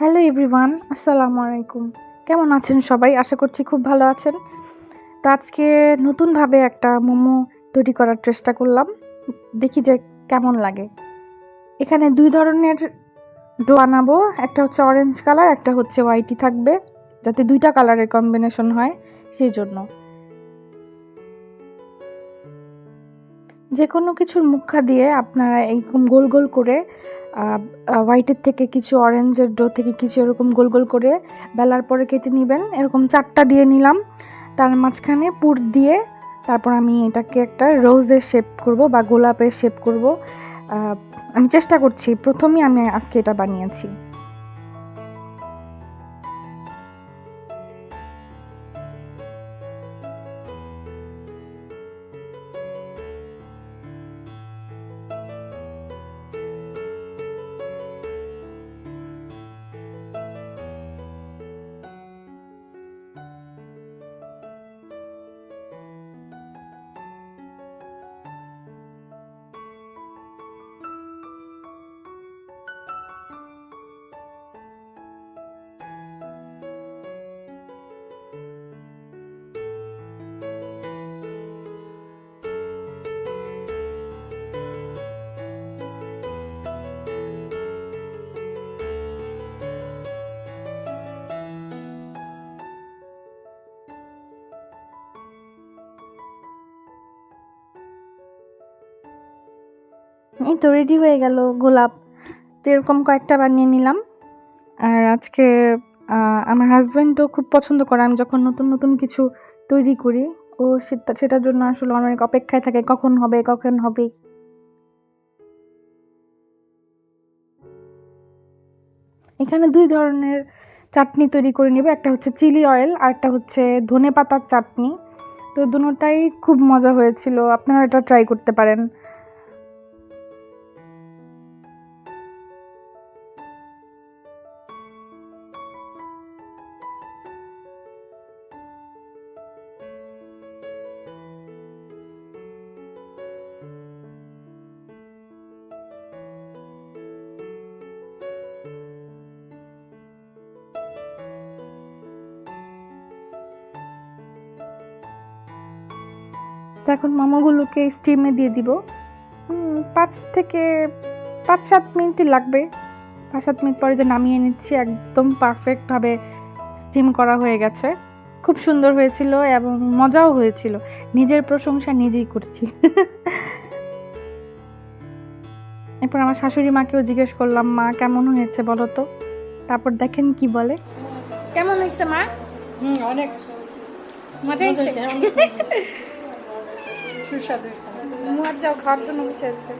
Hello everyone, আসসালামু আলাইকুম। কেমন আছেন সবাই? আশা করছি খুব ভালো আছেন। তো আজকে নতুনভাবে একটা মোমো তৈরি করার চেষ্টা করলাম। দেখি যে কেমন লাগে। এখানে দুই ধরনের ডো বানাবো। একটা হচ্ছে অরেঞ্জ কালার একটা হচ্ছে হোয়াইটই থাকবে। যাতে দুইটা কালারের কম্বিনেশন হয়, সেই জন্য। যে কোনো কিছুর মুখা দিয়ে আপনারা এইরকম গোল গোল করে হোয়াইটের থেকে কিছু অরেঞ্জের ডো থেকে কিছু এরকম গোল গোল করে বেলার পরে কেটে নেবেন। এরকম চারটা দিয়ে নিলাম। তার মাঝখানে পুর দিয়ে তারপর আমি এটাকে একটা রোজের শেপ করব বা গোলাপের শেপ করব। আমি চেষ্টা করছি। প্রথমেই আমি আজকে এটা বানিয়েছি। এই তো রেডি হয়ে গেল গোলাপ। তো এরকম কয়েকটা বানিয়ে নিলাম। আর আজকে আমার হাজব্যান্ডও খুব পছন্দ করে। আমি যখন নতুন নতুন কিছু তৈরি করি, ও সেটা, সেটার জন্য আসলে অনেক অপেক্ষায় থাকে, কখন হবে কখন হবে। এখানে দুই ধরনের চাটনি তৈরি করে নেবে। একটা হচ্ছে চিলি অয়েল, আর একটা হচ্ছে ধনে পাতার চাটনি। তো দুটোটাই খুব মজা হয়েছিল। আপনারা এটা ট্রাই করতে পারেন। তো এখন মোমোগুলোকে স্টিমে দিয়ে দিব। পাঁচ থেকে পাঁচ সাত মিনিটই লাগবে। পাঁচ সাত মিনিট পরে যে নামিয়ে নিচ্ছি একদম পারফেক্টভাবে স্টিম করা হয়ে গেছে। খুব সুন্দর হয়েছিল এবং মজাও হয়েছিল। নিজের প্রশংসা নিজেই করছি। এরপর আমার শাশুড়ি মাকেও জিজ্ঞেস করলাম মা কেমন হয়েছে বলো তো? তারপর দেখেন কি বলে। কেমন হয়েছে মা? হুম অনেক। মজা হয়েছে? Şu şadır. Muhatcab kartını mı çevirsin?